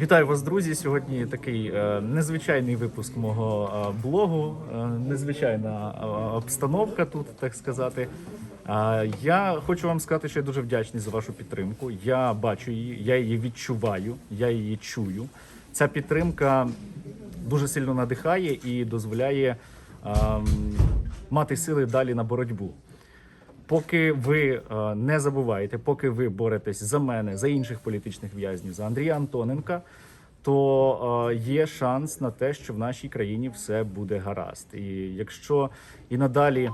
Вітаю вас, друзі. Сьогодні такий е, незвичайний випуск мого е, блогу. Е, незвичайна обстановка тут, так сказати. Я хочу вам сказати, що я дуже вдячний за вашу підтримку. Я бачу її, я її відчуваю, я її чую. Ця підтримка дуже сильно надихає і дозволяє ем, мати сили далі на боротьбу. Поки ви е, не забуваєте, поки ви боретесь за мене, за інших політичних в'язнів, за Андрія Антоненка, то е, є шанс на те, що в нашій країні все буде гаразд. І якщо і надалі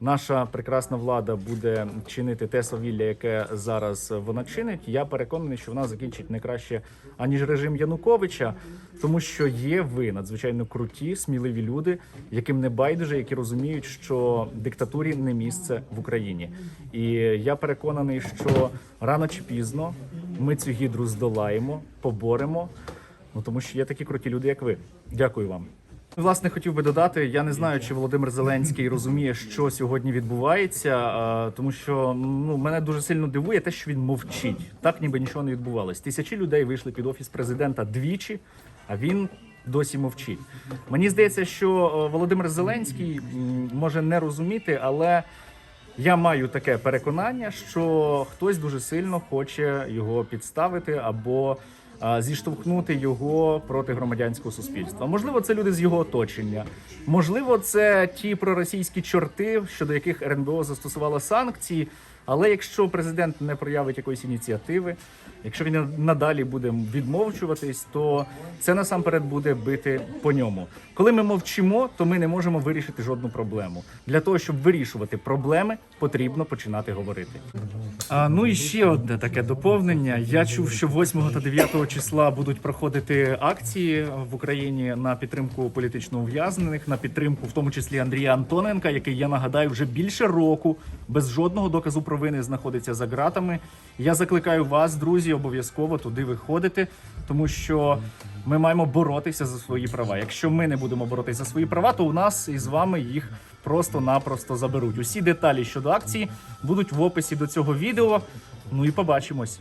наша прекрасна влада буде чинити те свавілля, яке зараз вона чинить, я переконаний, що вона закінчить не краще аніж режим Януковича, тому що є ви надзвичайно круті, сміливі люди, яким не байдуже, які розуміють, що диктатурі не місце в Україні. І я переконаний, що рано чи пізно ми цю гідру здолаємо, поборемо. Ну тому що є такі круті люди, як ви. Дякую вам. Власне, хотів би додати, я не знаю, чи Володимир Зеленський розуміє, що сьогодні відбувається, тому що ну мене дуже сильно дивує те, що він мовчить. Так ніби нічого не відбувалось. Тисячі людей вийшли під офіс президента двічі, а він досі мовчить. Мені здається, що е, Володимир Зеленський може не розуміти, але я маю таке переконання, що хтось дуже сильно хоче його підставити або зіштовхнути його проти громадянського суспільства. Можливо, це люди з його оточення. Можливо, це ті проросійські чорти, щодо яких РНБО застосувало санкції. Але якщо президент не проявить якоїсь ініціативи, якщо він надалі буде відмовчуватись, то це насамперед буде бити по ньому. Коли ми мовчимо, то ми не можемо вирішити жодну проблему. Для того щоб вирішувати проблеми, потрібно починати говорити. А, ну і ще одне таке доповнення. Я чув, що 8 та 9 числа будуть проходити акції в Україні на підтримку політично ув'язнених, на підтримку, в тому числі Андрія Антоненка, який я нагадаю вже більше року без жодного доказу провини знаходиться за ґратами. Я закликаю вас, друзі, обов'язково туди виходити, тому що ми маємо боротися за свої права. Якщо ми не будемо боротися за свої права, то у нас із вами їх просто-напросто заберуть. Усі деталі щодо акції будуть в описі до цього відео. Ну і побачимось.